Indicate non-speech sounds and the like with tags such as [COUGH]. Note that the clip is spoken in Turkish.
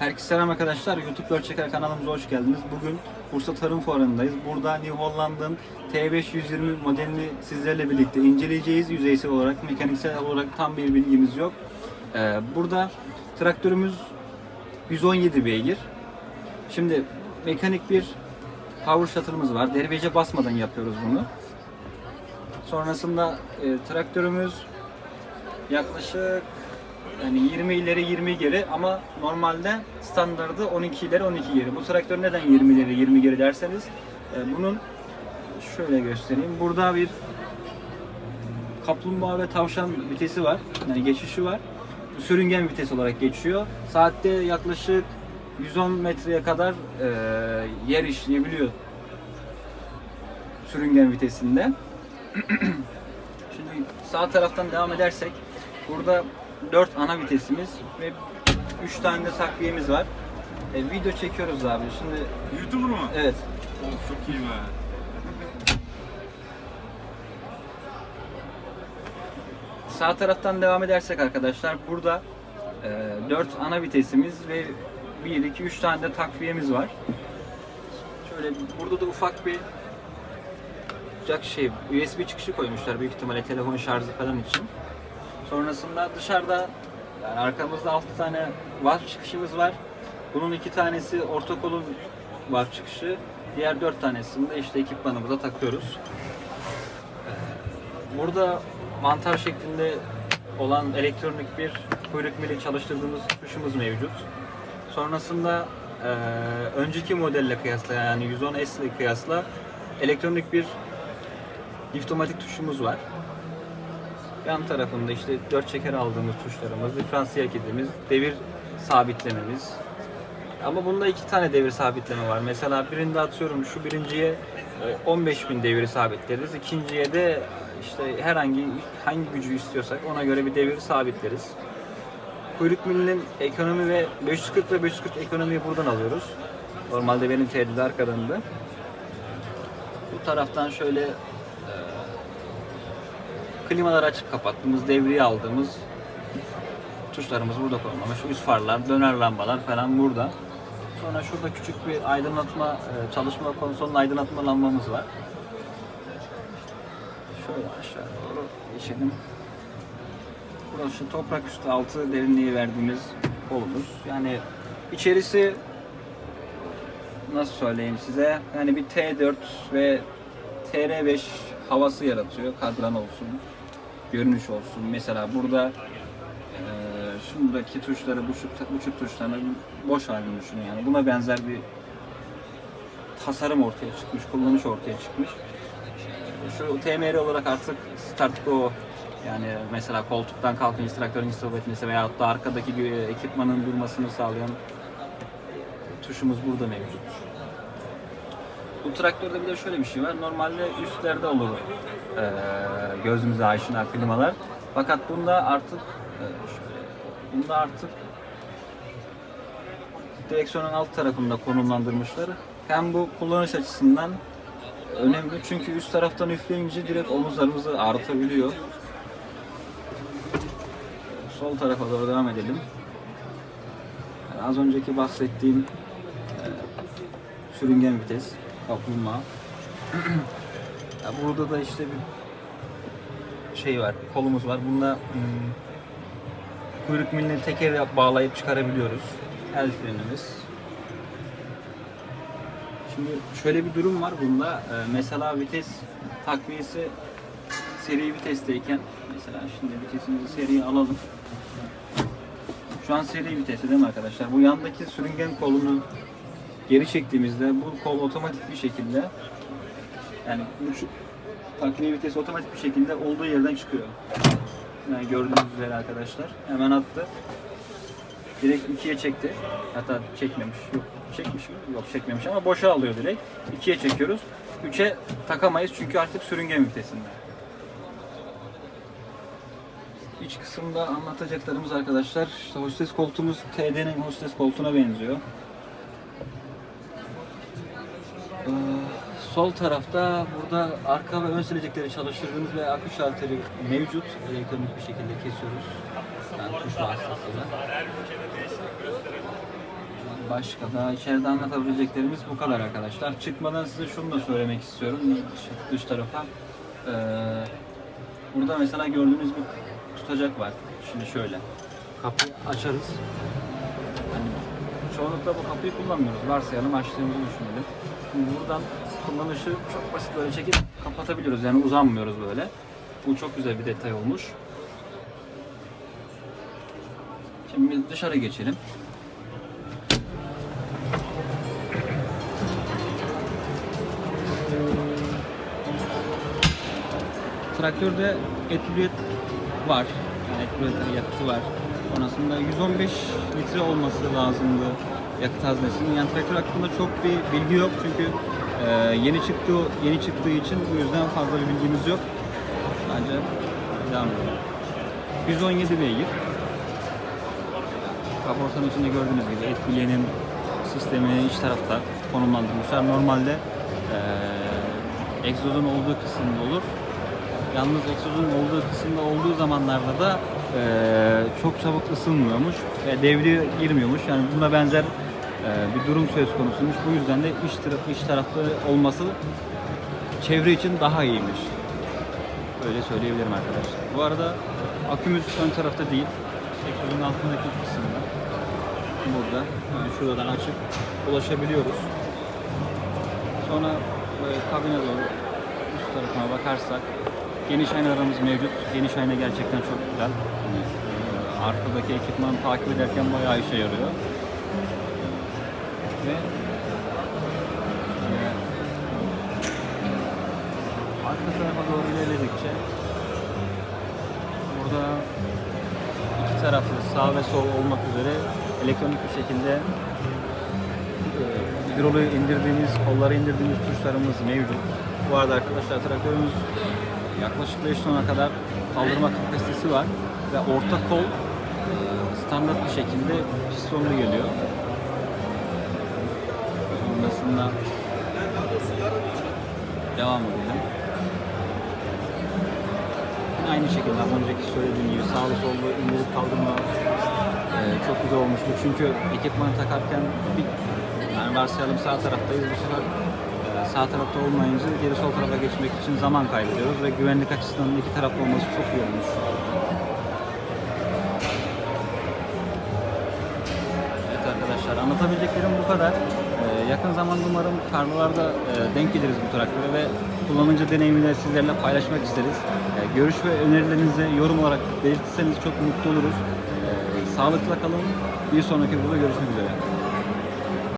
Herkese selam arkadaşlar. YouTube Göl Çeker kanalımıza hoş geldiniz. Bugün Bursa Tarım Fuarı'ndayız. Burada New Holland'ın T5 modelini sizlerle birlikte inceleyeceğiz. Yüzeysel olarak, mekaniksel olarak tam bir bilgimiz yok. Ee, burada traktörümüz 117 beygir. Şimdi mekanik bir power shuttle'ımız var. Derbece basmadan yapıyoruz bunu. Sonrasında e, traktörümüz yaklaşık yani 20 ileri 20 geri ama normalde standardı 12 ileri 12 geri. Bu traktör neden 20 ileri 20 geri derseniz e, bunun şöyle göstereyim. Burada bir kaplumbağa ve tavşan vitesi var. Yani geçişi var. Sürüngen vites olarak geçiyor. Saatte yaklaşık 110 metreye kadar e, yer işleyebiliyor sürüngen vitesinde. [CLEARS THROAT] Şimdi sağ taraftan devam edersek burada 4 ana vitesimiz ve 3 tane de takviyemiz var. E, video çekiyoruz abi. Şimdi YouTuber mu? evet Of çok iyi be. sağ taraftan devam edersek arkadaşlar burada 4 ana vitesimiz ve 1 2 3 tane de takviyemiz var. Şöyle burada da ufak bir jack şey USB çıkışı koymuşlar büyük ihtimalle telefon şarjı falan için. Sonrasında dışarıda yani arkamızda 6 tane var çıkışımız var. Bunun iki tanesi orta kolun var çıkışı. Diğer 4 tanesini de işte ekipmanımıza takıyoruz. Ee, Burada mantar şeklinde olan elektronik bir kuyruk mili çalıştırdığımız tuşumuz mevcut. Sonrasında eee, önceki modelle kıyasla yani 110S ile kıyasla elektronik bir liftomatik tuşumuz var. Yan tarafında işte dört çeker aldığımız tuşlarımız, diferansiyel kilidimiz, devir sabitlememiz. Ama bunda iki tane devir sabitleme var. Mesela birinde atıyorum şu birinciye e, 15.000 deviri sabitleriz. İkinciye de işte herhangi hangi gücü istiyorsak ona göre bir devir sabitleriz. Kuyruk milinin ekonomi ve 540 ve 540 ekonomiyi buradan alıyoruz. Normalde benim TD'de arkadandı. Bu taraftan şöyle klimaları açıp kapattığımız, devriye aldığımız tuşlarımız burada konulmuş. Üst farlar, döner lambalar falan burada. Sonra şurada küçük bir aydınlatma, e, çalışma konsolunun aydınlatma lambamız var. Şöyle aşağı doğru geçelim. Burası toprak üstü altı derinliği verdiğimiz kolumuz. Yani içerisi nasıl söyleyeyim size? Yani bir T4 ve TR5 havası yaratıyor. Kadran olsun, görünüş olsun. Mesela burada eee şundaki tuşları, buçuk, buçuk tuşlarını boş halini düşünün yani. Buna benzer bir tasarım ortaya çıkmış, kullanış ortaya çıkmış. Şu TMR olarak artık Start Go yani mesela koltuktan kalkınca traktörün istop etmesi veyahut da arkadaki ekipmanın durmasını sağlayan tuşumuz burada mevcut. Bu traktörde bir de şöyle bir şey var. Normalde üstlerde olur eee gözümüze aşina klimalar. Fakat bunda artık eee, şöyle, bunda artık direksiyonun alt tarafında konumlandırmışlar. Hem bu kullanış açısından önemli çünkü üst taraftan üfleyince direkt omuzlarımızı ağrıtabiliyor. Sol tarafa doğru devam edelim. Yani az önceki bahsettiğim e, sürüngen vites, kaplumbağa. [CLEARS THROAT] Ya burada da işte bir şey var, kolumuz var. Bunda hmm, kuyruk milini teker bağlayıp çıkarabiliyoruz. El frenimiz. Şimdi şöyle bir durum var bunda. Ee, mesela vites takviyesi seri vitesteyken mesela şimdi vitesimizi seriye alalım. Şu an seri vitesi değil mi arkadaşlar? Bu yandaki sürüngen kolunu geri çektiğimizde bu kol otomatik bir şekilde yani şu- takviye vitesi otomatik bir şekilde olduğu yerden çıkıyor. Yani gördüğünüz üzere arkadaşlar hemen attı. Direkt ikiye çekti. Hatta çekmemiş. Yok çekmiş mi? Yok çekmemiş ama boşa alıyor direkt. İkiye çekiyoruz. Üçe takamayız çünkü artık sürüngen vitesinde. İç kısımda anlatacaklarımız arkadaşlar işte hostes koltuğumuz TD'nin hostes koltuğuna benziyor. Ee, sol tarafta burada arka ve ön silecekleri çalıştırdığımız ve akü şalteri mevcut. Elektronik bir şekilde kesiyoruz. Yani tuş vasıtasıyla. Başka da içeride anlatabileceklerimiz bu kadar arkadaşlar. Çıkmadan size şunu da söylemek istiyorum dış, tarafa. Ee, burada mesela gördüğünüz bir tutacak var. Şimdi şöyle. Kapıyı açarız. Hani çoğunlukla bu kapıyı kullanmıyoruz. Varsayalım açtığımızı düşünelim. Şimdi buradan kullanışı çok basit böyle çekip kapatabiliyoruz. Yani uzanmıyoruz böyle. Bu çok güzel bir detay olmuş. Şimdi dışarı geçelim. Traktörde etriyet var. Yani etriyet yakıtı var. Sonrasında 115 litre olması lazımdı yakıt haznesinin. Yani traktör hakkında çok bir bilgi yok çünkü e, yeni çıktığı yeni çıktığı için bu yüzden fazla bir bilgimiz yok. Bence devam edelim. 117 beygir. Kaportanın içinde gördüğünüz gibi etkileyenin sistemi iç tarafta konumlandırmışlar. Normalde eee egzozun olduğu kısımda olur. Yalnız egzozun olduğu kısımda olduğu zamanlarda da eee, çok çabuk ısınmıyormuş ve devri girmiyormuş. Yani buna benzer eee, bir durum söz konusuymuş. Bu yüzden de iç, tarafı, iç tarafta olması çevre için daha iyiymiş. Öyle söyleyebilirim arkadaşlar. Bu arada akümüz ön tarafta değil. Egzozun altındaki kısımda. Burada. Yani şuradan açıp ulaşabiliyoruz. Sonra kabine doğru üst tarafına bakarsak geniş aynalarımız mevcut. Geniş ayna gerçekten çok güzel. Yani, e, arkadaki ekipmanı takip ederken bayağı işe yarıyor. Ve e, arka tarafa doğru ilerledikçe burada iki taraflı sağ ve sol olmak üzere elektronik bir şekilde e, hidroliği indirdiğimiz, kolları indirdiğimiz tuşlarımız mevcut. Bu arada arkadaşlar traktörümüz yaklaşık 5 tona kadar kaldırma kapasitesi var ve orta kol e, standart bir şekilde pistonlu geliyor. Sonrasında devam edelim. Yine aynı şekilde az önceki söylediğim gibi sağlı sollu indirip kaldırma e, çok güzel olmuştu. Çünkü ekipmanı takarken bir yani varsayalım sağ taraftayız bu sefer sağ tarafta olmayınca geri sol tarafa geçmek için zaman kaybediyoruz ve güvenlik açısından da iki taraflı olması çok iyi olmuş. Evet arkadaşlar anlatabileceklerim bu kadar. Ee, yakın zamanda umarım tarlalarda e, denk geliriz bu traktöre ve kullanıcı deneyimini de sizlerle paylaşmak isteriz. Ee, görüş ve önerilerinizi yorum olarak belirtirseniz çok mutlu oluruz. Ee, sağlıkla kalın. Bir sonraki videoda görüşmek üzere.